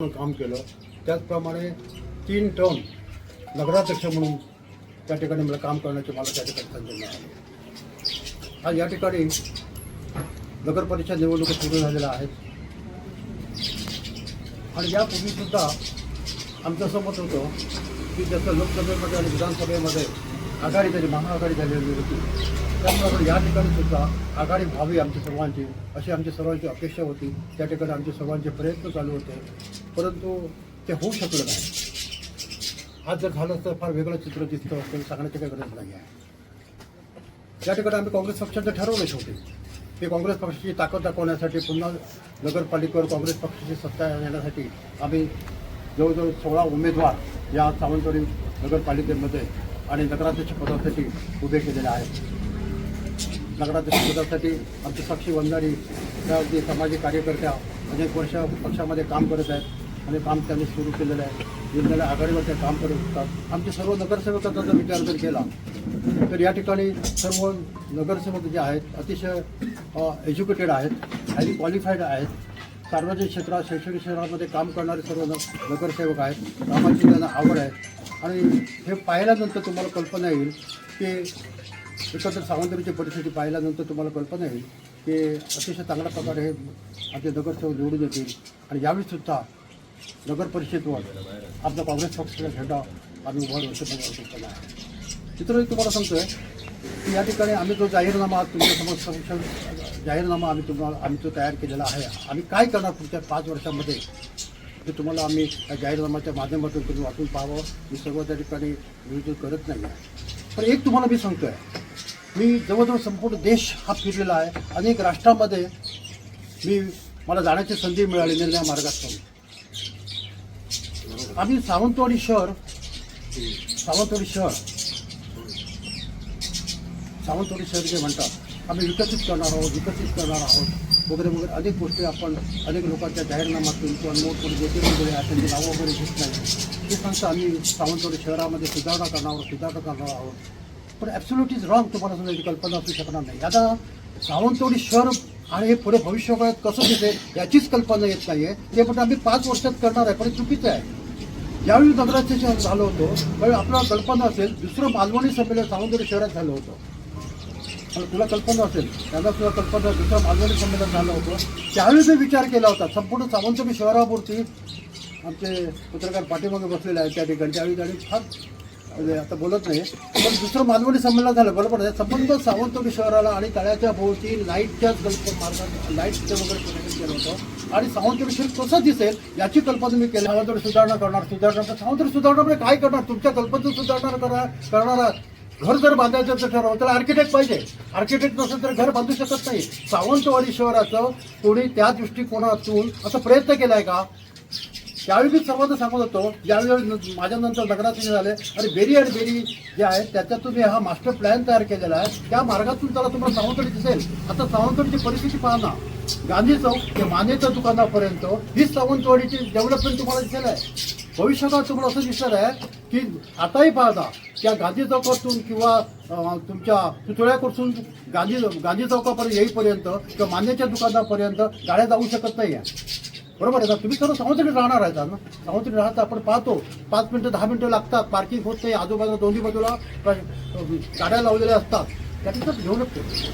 म्हणून काम केलं. त्याचप्रमाणे तीन टर्म नगराध्यक्ष म्हणून त्या ठिकाणी मला काम करण्याची मला त्या ठिकाणी संधी मिळाली. आज या ठिकाणी नगरपरिषद निवडणुका सुरू झालेल्या आहेत. आणि यापूर्वी सुद्धा आमचं असं होतं की जसं लोकसभेमध्ये आणि विधानसभेमध्ये आघाडी झाली महाआघाडी झालेली होती. त्यामुळे या ठिकाणी सुद्धा आघाडी व्हावी आमच्या सर्वांची अशी आमच्या सर्वांची अपेक्षा होती. त्या ठिकाणी आमचे सर्वांचे प्रयत्न चालू होते. परंतु ते होऊ शकलं नाही. आज जर झालं तर फार वेगळं चित्र दिसतं असं सांगण्याची काही गरज नाही आहे. त्या ठिकाणी आम्ही काँग्रेस पक्षाचं ठरवले शेवटी. की काँग्रेस पक्षाची ताकद दाखवण्यासाठी पुन्हा नगरपालिकेवर काँग्रेस पक्षाची सत्ता येण्यासाठी आम्ही जवळजवळ सोळा उमेदवार या सावंतवाडी नगरपालिकेमध्ये आणि नगराध्यक्ष पदासाठी उभे केलेले आहेत. नगराध्यक्ष पदासाठी आमचे साक्षी वंजारी त्या अगदी सामाजिक कार्यकर्त्या अनेक वर्ष पक्षामध्ये काम करत आहेत आणि काम त्यांनी सुरू केलेलं आहे. जिल्ह्याला आघाडीवर ते काम करत असतात आमचे सर्व नगरसेवकांचा जर विचार जर केला तर या ठिकाणी सर्व नगरसेवक जे आहेत अतिशय एज्युकेटेड आहेत हायली क्वालिफाईड आहेत. सार्वजनिक क्षेत्रात शैक्षणिक क्षेत्रामध्ये काम करणारे सर्व नगरसेवक आहेत. कामाची त्यांना आवड आहे. आणि हे पाहिल्यानंतर तुम्हाला कल्पना येईल की एकत्र सावंतवाडीची परिस्थिती पाहिल्यानंतर तुम्हाला कल्पना येईल की अतिशय चांगल्या प्रकारे हे आमचे नगरसेवक निवडून येतील. आणि यावेळीसुद्धा नगर परिषदेवर आपला काँग्रेस पक्षाचा झेंडा आम्ही उभा कल्पना आहे. मित्रांनो तुम्हाला सांगतोय की या ठिकाणी आम्ही जो जाहीरनामा तुमच्या समक्ष जाहीरनामा आम्ही तुम्हाला आम्ही तो तयार केलेला आहे आम्ही काय करणार पुढच्या पाच वर्षामध्ये? ते तुम्हाला आम्ही या जाहीरनामाच्या माध्यमातून तुम्ही वाचून पाहावं. मी सर्व त्या ठिकाणी नियोजन करत नाही आहे. पण एक तुम्हाला मी सांगतोय. मी जवळजवळ संपूर्ण देश हा फिरलेला आहे. अनेक राष्ट्रामध्ये मी मला जाण्याची संधी मिळाली निर्णय मार्गात आम्ही सावंतवाडी शहर सावंतवाडी शहर सावंतवाडी शहर जे म्हणतात आम्ही विकसित करणार आहोत विकसित करणार आहोत. वगैरे वगैरे अनेक गोष्टी आपण अनेक लोकांच्या जाहीरनामातून किंवा नोटवर जे वगैरे आहे त्यांची नावं वगैरे घेत नाही. ते सांगतं आम्ही सावंतवाडी शहरामध्ये सुधारणा करणार आहोत सुधारणा करणार आहोत. पण ॲब्सोल्युट इज रॉंग तुम्हाला सुद्धा याची कल्पना असू शकणार नाही. आता सावंतवाडी शहर आणि हे पुढे भविष्यकाळात कसं दिसेल याचीच कल्पना येत नाही आहे ते पण आम्ही पाच वर्षात करणार आहे पण चुकीचं आहे. ज्यावेळी नगराध्यक्ष झालो होतो त्यावेळी आपल्याला कल्पना असेल दुसरं मालवणी संमेलन सावंतवाडी शहरात झालं होतं. आणि तुला कल्पना असेल. त्यांना तुला कल्पना दुसरं मालवणी संमेलन झालं होतं. त्यावेळी मी विचार केला होता. संपूर्ण सावंतवाडी शहरावरती आमचे पत्रकार पाठीमागे बसलेले आहेत त्या ठिकाणी. त्यावेळी त्यांनी फार म्हणजे आता बोलत नाही. पण दुसरं मालवणी संमेलन झालं. बरोबर आहे. संबंध सावंतवाडी शहराला आणि तळ्याच्या भोवती लाईटच्याच गल्प मार्गात लाईटचं वगैरे कनेक्ट केलं होतं. आणि सावंतवाडी शहर कसं दिसेल याची कल्पना मी केली. सावंतवाडी सुधारणा करणार सुधारणा तर सावंतवाडी सुधारणामध्ये म्हणजे काय करणार? तुमच्या कल्पनेचं सुधारणा करणार आहात. घर जर बांधायचं तर ठरवलं तर आर्किटेक्ट पाहिजे. आर्किटेक्ट नसेल तर घर बांधू शकत नाही. सावंतवाडी शहराचं कोणी त्या दृष्टिकोनातून असं प्रयत्न केलाय का? त्यावेळी मी सर्वांना सांगत होतो ज्यावेळी माझ्यानंतर लग्नातून झाले आणि बेरी आणि बेरी जे आहे त्याच्यात तुम्ही हा मास्टर प्लॅन तयार केलेला आहे. त्या मार्गातून त्याला तुम्हाला सावंतवाडी दिसेल. आता सावंतवाडीची परिस्थिती पाहा ना. गांधी चौक ते मानेच्या दुकानापर्यंत ही सावंतवाडीची डेव्हलपमेंट तुम्हाला दिसेल आहे. भविष्यकाळात तुम्हाला असं दिसणार आहे की आताही पाहता त्या गांधी चौकातून किंवा तुमच्या पुतळ्याकडसून गांधी गांधी चौकापर्यंत येईपर्यंत किंवा मान्याच्या दुकानापर्यंत गाड्या जाऊ शकत नाही आहे. बरोबर आहे ना तुम्ही सर्व सावंतवाडीत राहणार आहे ना? सावंतवाडीत राहता आपण पाहतो. पाच मिनटं दहा मिनटं लागतात. पार्किंग होत नाही आजूबाजूला दोन्ही बाजूला गाड्या लावलेल्या असतात. त्याच्यातच डेव्हलप नाही.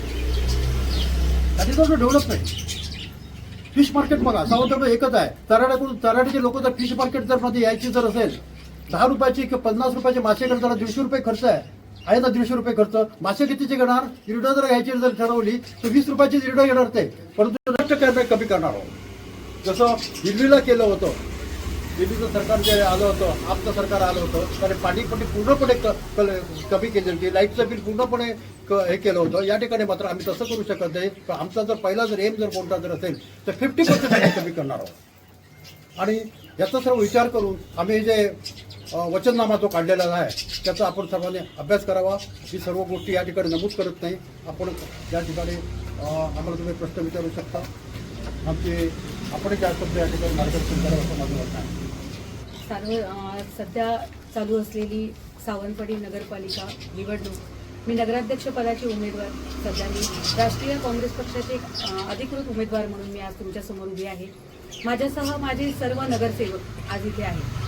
त्याची डेव्हलप नाही. फिश मार्केट बघा सावंतवाडी एकच आहे. तराड्याकडून तराड्याचे लोक जर फिश मार्केट जर मध्ये यायची जर असेल दहा रुपयाची किंवा पन्नास रुपयाचे मासे करताना दीडशे रुपये खर्च आहे. आहे ना दीडशे रुपये खर्च? मासे कितीचे घेणार? इरडं जर घ्यायची जर ठरवली तर वीस रुपयाची इरडं घेणार ते. परंतु लक्ष कमी करणार आहोत? जसं दिल्लीला केलं होतं दिल्लीचं सरकार जे आलं होतं आपलं सरकार आलं होतं त्याने पाणीपट्टी पूर्णपणे क- कमी केली होती. लाईटचं बिल पूर्णपणे क- हे केलं होतं. या ठिकाणी मात्र आम्ही तसं करू शकत नाही. पण आमचा जर पहिला जर एम जर कोणता जर असेल तर फिफ्टी पर्सेंट कमी करणार आहोत. आणि याचा सर्व विचार करून आम्ही जे वचननामा जो काढलेला आहे त्याचा आपण सर्वांनी अभ्यास करावा. ही सर्व गोष्टी या ठिकाणी नमूद करत नाही. आपण या ठिकाणी आम्हाला तुम्ही प्रश्न विचारू शकता. आमचे आपण त्या शब्द या ठिकाणी मार्गदर्शन करावं असं माझं मत आहे. सर्व सध्या चालू असलेली सावंतवाडी नगरपालिका निवडणूक मी नगराध्यक्षपदाची उमेदवार सध्या मी राष्ट्रीय काँग्रेस पक्षाचे एक अधिकृत उमेदवार म्हणून मी आज तुमच्यासमोर उभी आहे. माझ्यासह माझे सर्व नगरसेवक आज इथे आहेत.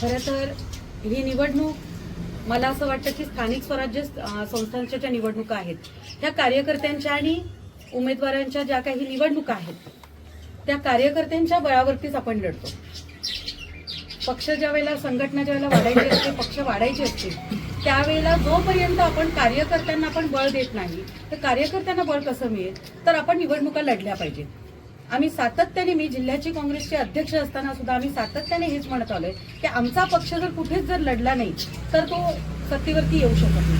खरं तर ही निवडणूक मला असं वाटतं की स्थानिक स्वराज्य संस्थांच्या ज्या निवडणुका आहेत त्या कार्यकर्त्यांच्या आणि उमेदवारांच्या ज्या काही निवडणुका आहेत त्या कार्यकर्त्यांच्या बळावरतीच आपण लढतो. पक्ष ज्या वेळेला संघटना ज्या वेळेला वाढायची असते पक्ष वाढायचे असते त्यावेळेला जोपर्यंत आपण कार्यकर्त्यांना आपण बळ देत नाही तर कार्यकर्त्यांना बळ कसं मिळेल? तर आपण निवडणुका लढल्या पाहिजेत. आम्ही सातत्याने मी जिल्ह्याची काँग्रेसचे अध्यक्ष असताना सुद्धा आम्ही सातत्याने हेच म्हणत आलोय की आमचा पक्ष जर कुठेच जर लढला नाही तर तो सत्तेवरती येऊ शकत नाही.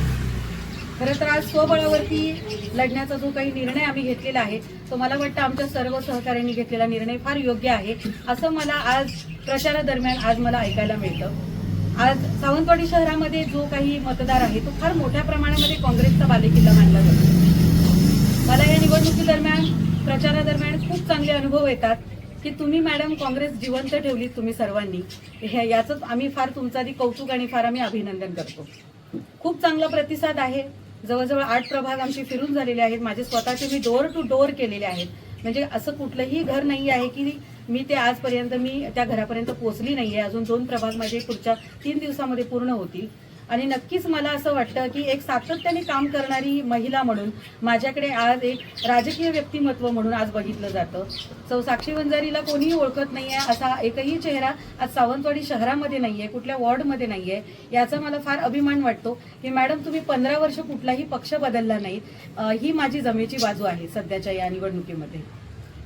खरं तर आज स्वबळावरती लढण्याचा जो काही निर्णय आम्ही घेतलेला आहे तो मला वाटतं आमच्या सर्व सहकाऱ्यांनी घेतलेला निर्णय फार योग्य आहे असं मला आज प्रचारादरम्यान आज मला ऐकायला मिळतं. आज सावंतवाडी शहरामध्ये जो काही मतदार आहे तो फार मोठ्या प्रमाणामध्ये काँग्रेसचा बालेकिल्ला मानला जातो. मला या निवडणुकीदरम्यान प्रचारादरम्यान खूप चांगले अनुभव येतात की तुम्ही मॅडम काँग्रेस जिवंत ठेवली तुम्ही सर्वांनी. हे- याचंच आम्ही फार तुमचं आधी कौतुक आणि फार आम्ही अभिनंदन करतो. खूप चांगला प्रतिसाद आहे. जवळजवळ आठ प्रभाग आमचे फिरून झालेले आहेत. माझे स्वतःचे मी डोअर टू डोअर केलेले आहेत. म्हणजे असं कुठलंही घर नाही आहे की मी ते आजपर्यंत मी त्या घरापर्यंत पोहोचली आहे अजून दोन प्रभाग माझे पुढच्या तीन दिवसामध्ये पूर्ण होतील. आणि नक्कीच मला असं वाटतं की एक सातत्याने काम करणारी महिला म्हणून माझ्याकडे आज एक राजकीय व्यक्तिमत्व म्हणून आज बघितलं जातं. सौ साक्षी वंजारीला कोणीही ओळखत नाही आहे असा एकही चेहरा आज सावंतवाडी शहरामध्ये नाही आहे कुठल्या वॉर्डमध्ये नाही आहे याचा मला फार अभिमान वाटतो की मॅडम तुम्ही पंधरा वर्ष कुठलाही पक्ष बदलला नाही ही माझी जमेची बाजू आहे सध्याच्या या निवडणुकीमध्ये.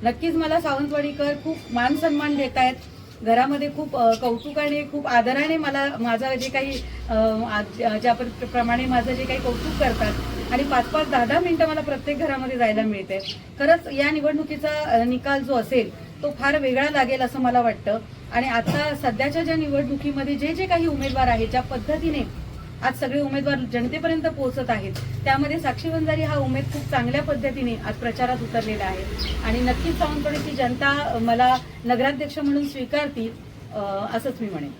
नक्कीच मला सावंतवाडीकर खूप मान सन्मान देत आहेत घरामध्ये खूप कौतुकाने खूप आदराने मला माझा जे काही आज- ज्या प्र- प्रमाणे माझं जे काही कौतुक करतात आणि पाच पाच दहा दहा मिनटं मला प्रत्येक घरामध्ये जायला मिळते. खरंच या निवडणुकीचा निकाल जो असेल तो फार वेगळा लागेल असं मला वाटतं. आणि आता सध्याच्या ज्या निवडणुकीमध्ये जे जे काही उमेदवार आहेत ज्या पद्धतीने आज सगळे उमेदवार जनतेपर्यंत पोहोचत आहेत. त्यामध्ये साक्षी वंजारी हा उमेद खूप चांगल्या पद्धतीने आज प्रचारात उतरलेला आहे. आणि नक्कीच सावंतवाडीची जनता मला नगराध्यक्ष म्हणून स्वीकारतील असंच मी म्हणेन.